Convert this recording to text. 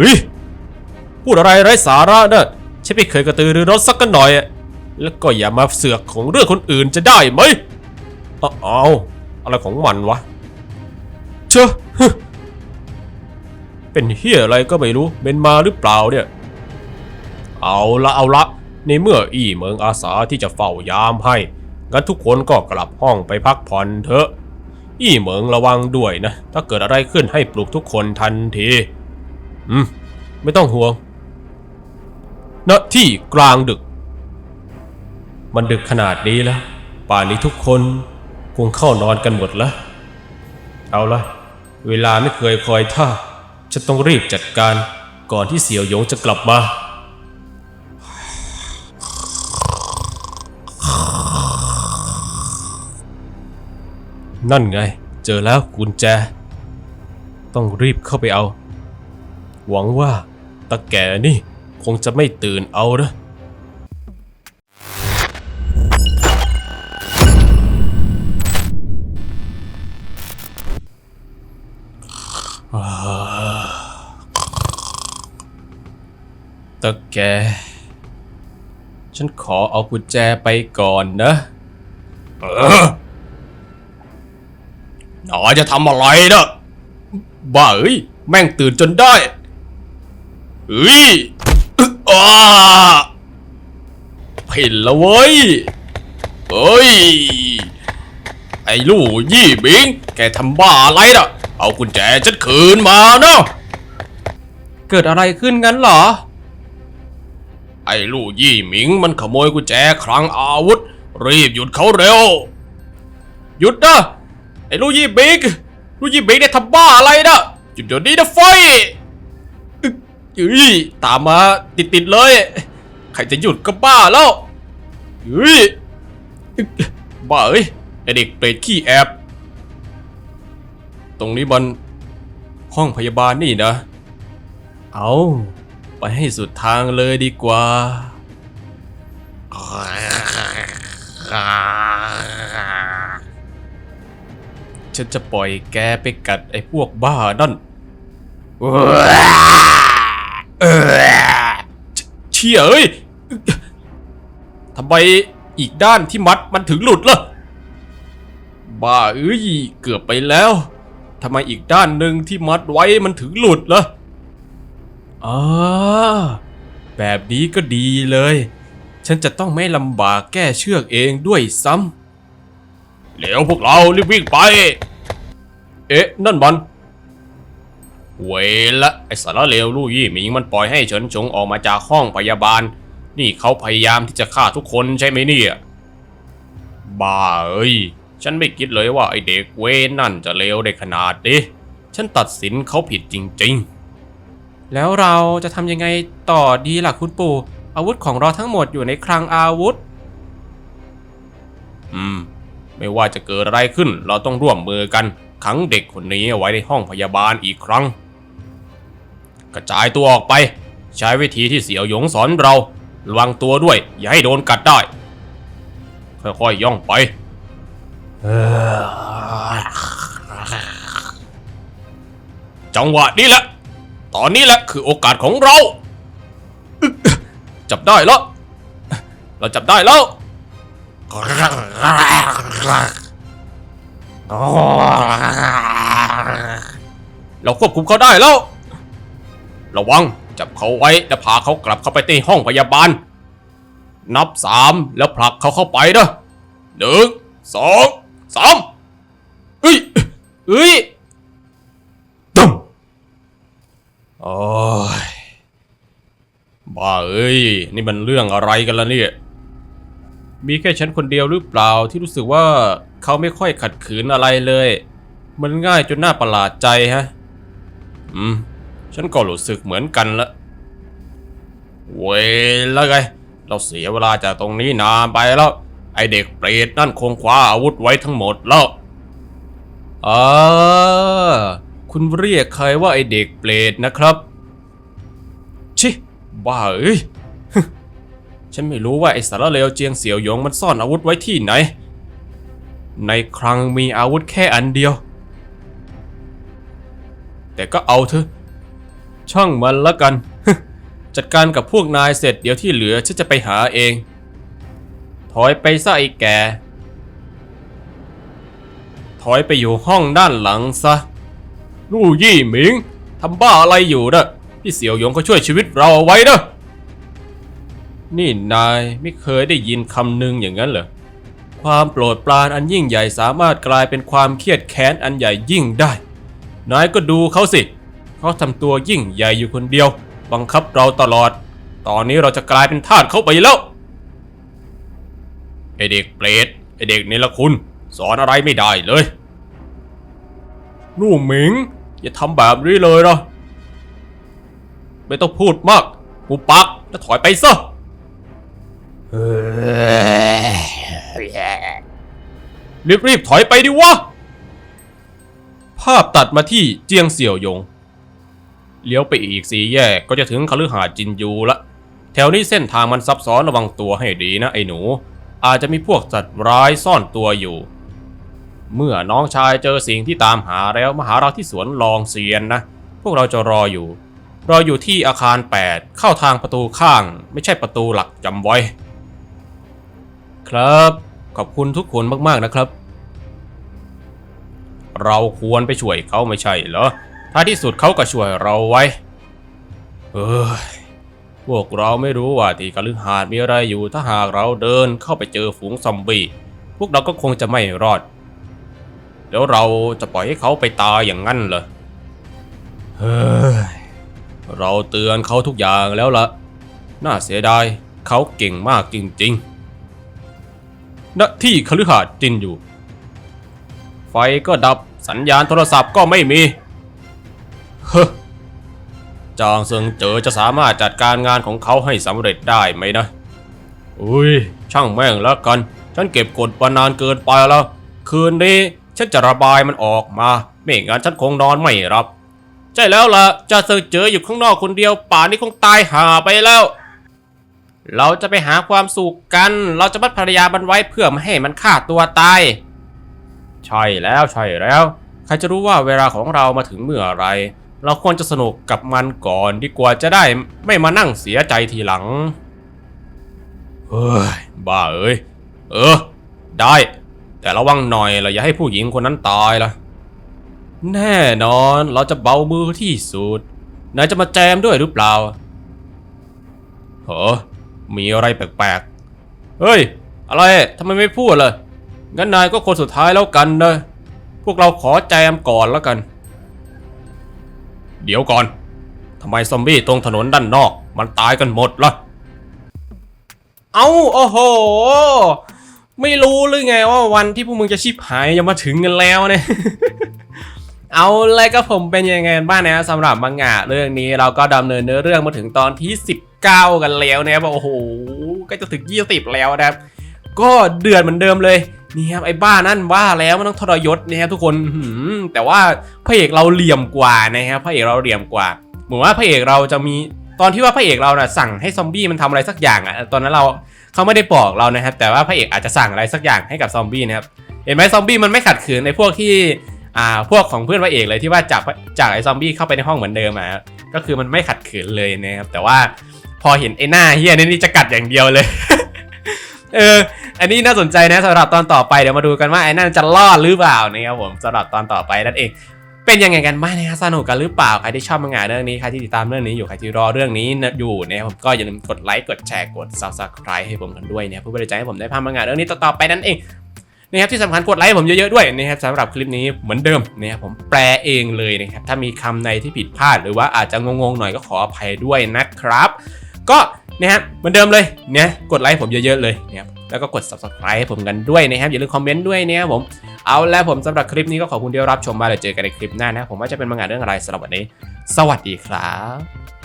เฮ้ยพูดอะไรไร้สาระเนะฉันไม่เคยกระตือรือร้นสักกันหน่อยอะแล้วก็อย่ามาเสือกของเรื่องคนอื่นจะได้ไหมเอาอาอะไรของมันวะ เชอะเป็นเฮียอะไรก็ไม่รู้เป็นมาหรือเปล่าเนี่ย เอาละเอาละในเมื่ออี้เมืองอาสาที่จะเฝ้ายามให้งั้นทุกคนก็กลับห้องไปพักผ่อนเถอะ อี้เหมิงระวังด้วยนะ ถ้าเกิดอะไรขึ้นให้ปลุกทุกคนทันที อืม ไม่ต้องห่วงณที่กลางดึก มันดึกขนาดนี้แล้ว ป่านนี้ทุกคนคงเข้านอนกันหมดแล้ว เอาละเวลาไม่เคยคอยท่าฉันต้องรีบจัดการก่อนที่เสี่ยวหยงจะกลับมา นั่นไง เจอแล้วกุญแจ ต้องรีบเข้าไปเอา หวังว่าตาแก่นี่คงจะไม่ตื่นเอานะตาแก ฉันขอเอากุญแจไปก่อนนะ เออหนอจะทำอะไรนะบ้าเอ้ย แม่งตื่นจนได้ เฮ้ยอึ๊ะอ้าผิดแล้วเว้ยเฮ้ย ไอ้ลูกยี่บิง แกทำบ้าอะไรน่ะ เอากุญแจฉันคืนมาเนาะเกิดอะไรขึ้นงั้นเหรอ ไอ้ลูกยี่หมิงมันขโมยกุญแจคลังอาวุธ รีบหยุดเขาเร็ว หยุดนะไอ้ลูกยี่บิง ลูกยี่บิงเนี่ยทำบ้าอะไรนะหยุดเดี๋ยวนี้นะไฟ อึ๊กเฮ้ยตามมาติดๆเลย ใครจะหยุดก็บ้าแล้วเฮ้ยบ้าเอ้ยไอเด็กเปรตขี้แอบ ตรงนี้มันห้องพยาบาลนี่นะ เอาไปให้สุดทางเลยดีกว่าฉันจะปล่อยแกไปกัดไอ้พวกบ้านั่น ชี่ยเอ้ยทำไมอีกด้านที่มัดมันถึงหลุดล่ะ บ้าเอ้ยเกือบไปแล้วทำไมอีกด้านหนึ่งที่มัดไว้มันถึงหลุดล่ะอ่าแบบนี้ก็ดีเลย ฉันจะต้องไม่ลำบากแก้เชือกเองด้วยซ้ำเร็วพวกเรารีบวิ่งไป เอ๊ะ นั่นมัน เวละไอสารเลวลู่ยี่หมิงมันปล่อยให้เฉินชงออกมาจากห้องพยาบาล นี่เขาพยายามที่จะฆ่าทุกคนใช่ไหมเนี่ย บ้าเอ้ย ฉันไม่คิดเลยว่าไอเด็กเวนนั่นจะเลวได้ขนาดนี้ฉันตัดสินเขาผิดจริงๆ แล้วเราจะทำยังไงต่อดีล่ะคุณปู่ อาวุธของเราทั้งหมดอยู่ในคลังอาวุธ อืม ไม่ว่าจะเกิดอะไรขึ้นเราต้องร่วมมือกันขังเด็กคนนี้ไว้ในห้องพยาบาลอีกครั้ง กระจายตัวออกไป ใช้วิธีที่เสี่ยวหยงสอนเรา ระวังตัวด้วย อย่าให้โดนกัดได้ ค่อยๆย่องไป จังหวะนี้แหละ ตอนนี้แหละคือโอกาสของเรา จับได้แล้ว เราจับได้แล้วเราควบคุมเขาได้แล้ว ระวังจับเขาไว้แล้วพาเขากลับเข้าไปในห้องพยาบาล นับสามแล้วผลักเขาเข้าไปนะหนึ่งสองสามเอ้ยเอ้ยตึมโอ้ยบ้าเอ้ยนี่มันเรื่องอะไรกันล่ะเนี่ยมีแค่ฉันคนเดียวหรือเปล่าที่รู้สึกว่าเขาไม่ค่อยขัดขืนอะไรเลย มันง่ายจนน่าประหลาดใจฮะ อืม ฉันก็รู้สึกเหมือนกันละเว้ยแล้วไง เราเสียเวลาจากตรงนี้นานไปแล้ว ไอเด็กเปรตนั่นคงคว้าอาวุธไว้ทั้งหมดแล้วอ่าคุณเรียกใครว่าไอเด็กเปรตนะครับ ชิ บ้าเอ้ย ฉันไม่รู้ว่าไอสารเลวเจียงเสี่ยวหยงมันซ่อนอาวุธไว้ที่ไหน ในคลังมีอาวุธแค่อันเดียว แต่ก็เอาเถอะ ช่างมันละกัน จัดการกับพวกนายเสร็จเดี๋ยวที่เหลือฉันจะไปหาเอง ถอยไปซะไอ้แก ถอยไปอยู่ห้องด้านหลังซะ ลู่ยี่หมิงทำบ้าอะไรอยู่นะพี่เสี่ยวหยงเขาช่วยชีวิตเราเอาไว้นะนี่นายไม่เคยได้ยินคำหนึ่งอย่างนั้นเหรอ ความโปรดปรานอันยิ่งใหญ่สามารถกลายเป็นความเครียดแค้นอันใหญ่ยิ่งได้ นายก็ดูเขาสิ เขาทำตัวยิ่งใหญ่อยู่คนเดียว บังคับเราตลอด ตอนนี้เราจะกลายเป็นทาสเขาไปแล้วไอเด็กเปรตไอเด็กนี่ละคุณ สอนอะไรไม่ได้เลย นู่หมิง อย่าทำแบบนี้เลยนะไม่ต้องพูดมากหูปักแล้วถอยไปซะรีบๆถอยไปดิวะ ภาพตัดมาที่เจียงเสี่ยวหยง เลี้ยวไปอีกสี่แยกก็จะถึงคฤหาสน์จินยูละ แถวนี้เส้นทางมันซับซ้อนระวังตัวให้ดีนะไอ้หนู อาจจะมีพวกสัตว์ร้ายซ่อนตัวอยู่ เมื่อน้องชายเจอสิ่งที่ตามหาแล้วมาหาเราที่สวนลองเซียนนะ พวกเราจะรออยู่ รออยู่ที่อาคาร 8 เข้าทางประตูข้าง ไม่ใช่ประตูหลักจำไว้ ครับ ขอบคุณทุกคนมากๆนะครับ เราควรไปช่วยเขาไม่ใช่เหรอ ท้ายที่สุดเขาก็ช่วยเราไว้ เอยพวกเราไม่รู้ว่าที่กฤหาสน์มีอะไรอยู่ถ้าหากเราเดินเข้าไปเจอฝูงซอมบี้พวกเราก็คงจะไม่รอด แล้วเราจะปล่อยให้เขาไปตายอย่างนั้นเหรอเฮ้ยเราเตือนเขาทุกอย่างแล้วละน่าเสียดายเขาเก่งมากจริงๆณที่คฤหาสน์จินอยู่ ไฟก็ดับสัญญาณโทรศัพท์ก็ไม่มี เฮ้จางเซิงเจอจะสามารถจัดการงานของเขาให้สำเร็จได้ไหมนะ อุ้ย ช่างแม่งแล้วกัน ฉันเก็บกดมานานเกินไปแล้ว คืนนี้ฉันจะระบายมันออกมา ไม่งั้นฉันคงนอนไม่รับ ใช่แล้วล่ะจางเซิงเจออยู่ข้างนอกคนเดียว ป่านนี้คงตายห่าไปแล้ว เราจะไปหาความสุขกัน เราจะมัดภรรยามันไว้เพื่อไม่ให้มันฆ่าตัวตาย ใช่แล้วใช่แล้ว ใครจะรู้ว่าเวลาของเรามาถึงเมื่อไร เราควรจะสนุกกับมันก่อนดีกว่าจะได้ไม่มานั่งเสียใจทีหลัง เฮ้ย บ้าเอ้ย เออ ได้ แต่ระวังหน่อยเราอย่าให้ผู้หญิงคนนั้นตายละแน่นอนเราจะเบามือที่สุดนายจะมาแจมด้วยหรือเปล่าเหรอมีอะไรแปลกๆ เฮ้ย อะไรทำไมไม่พูดเลย งั้นนายก็คนสุดท้ายแล้วกันนะพวกเราขอแจมก่อนแล้วกัน เดี๋ยวก่อนทำไมซอมบี้ตรงถนนด้านนอกมันตายกันหมดล่ะ เอาโอ้โห ไม่รู้หรือไงว่าวันที่พวกมึงจะชิบหายจะมาถึงกันแล้วเนี่ย เอาเลยก็ผมเป็นยังไงบ้างนะสำหรับมังงะเรื่องนี้เราก็ดำเนินเนื้อเรื่องมาถึงตอนที่ 19 กันแล้วนะครับโอ้โหก็จะถึง 20 แล้วนะครับ ก็เดือดเหมือนเดิมเลย นี่ครับไอ้บ้านั่นว่าแล้วมันต้องทรยศนะครับทุกคนแต่ว่าพระเอกเราเหลี่ยมกว่านะครับพระเอกเราเหลี่ยมกว่า เหมือนว่าพระเอกเราจะมีตอนที่ว่าพระเอกเราน่ะสั่งให้ซอมบี้มันทำอะไรสักอย่างอะตอนนั้นเราเขาไม่ได้บอกเรานะครับ แต่ว่าพระเอกอาจจะสั่งอะไรสักอย่างให้กับซอมบี้นะครับเห็นไหมซอมบี้มันไม่ขัดขืนในพวกที่อ่าพวกของเพื่อนพระเอกเลยที่ว่าจับจับไอ้ซอมบี้เข้าไปในห้องเหมือนเดิมอะก็คือมันไม่ขัดขืนเลยนะครับแต่ว่าพอเห็นไอ้หน้าเฮียนี่จะกัดอย่างเดียวเลย เออ อันนี้น่าสนใจนะสำหรับตอนต่อไปเดี๋ยวมาดูกันว่าไอ้นั่นจะรอดหรือเปล่านะครับผมสำหรับตอนต่อไปนั่นเอง เป็นยังไงกันบ้างนะครับสนุกกันหรือเปล่าใครที่ชอบมังงะเรื่องนี้ใครที่ติดตามเรื่องนี้อยู่ใครที่รอเรื่องนี้อยู่นะครับผมก็อย่าลืมกดไลค์กดแชร์กด subscribe ให้ผมกันด้วยนะครับเพื่อเป็นใจให้ผมได้พามังงะเรื่องนี้ต่อๆไปนั่นเองนะครับที่สำคัญกดไลค์ผมเยอะๆด้วยนะครับสำหรับคลิปนี้เหมือนเดิมนะครับผมแปลเองเลยนะครับถ้ามีคำในที่ผิดพลาด หรือว่าอาจจะงงๆหน่อยก็ขออภัยด้วยนะครับ ก็นะครับเหมือนเดิมเลยเนี่ยกดไลค์ผมเยอะๆเลยนะครับ แล้วก็กด subscribe ให้ผมกันด้วยนะครับอย่าลืมคอมเมนต์ด้วยนะครับผมเอาแล้วผมสำหรับคลิปนี้ก็ขอบคุณที่รับชมมาเดี๋ยวเจอกันในคลิปหน้านะผมว่าจะเป็นมังงะเรื่องอะไรสำหรับวันนี้ สวัสดีครับ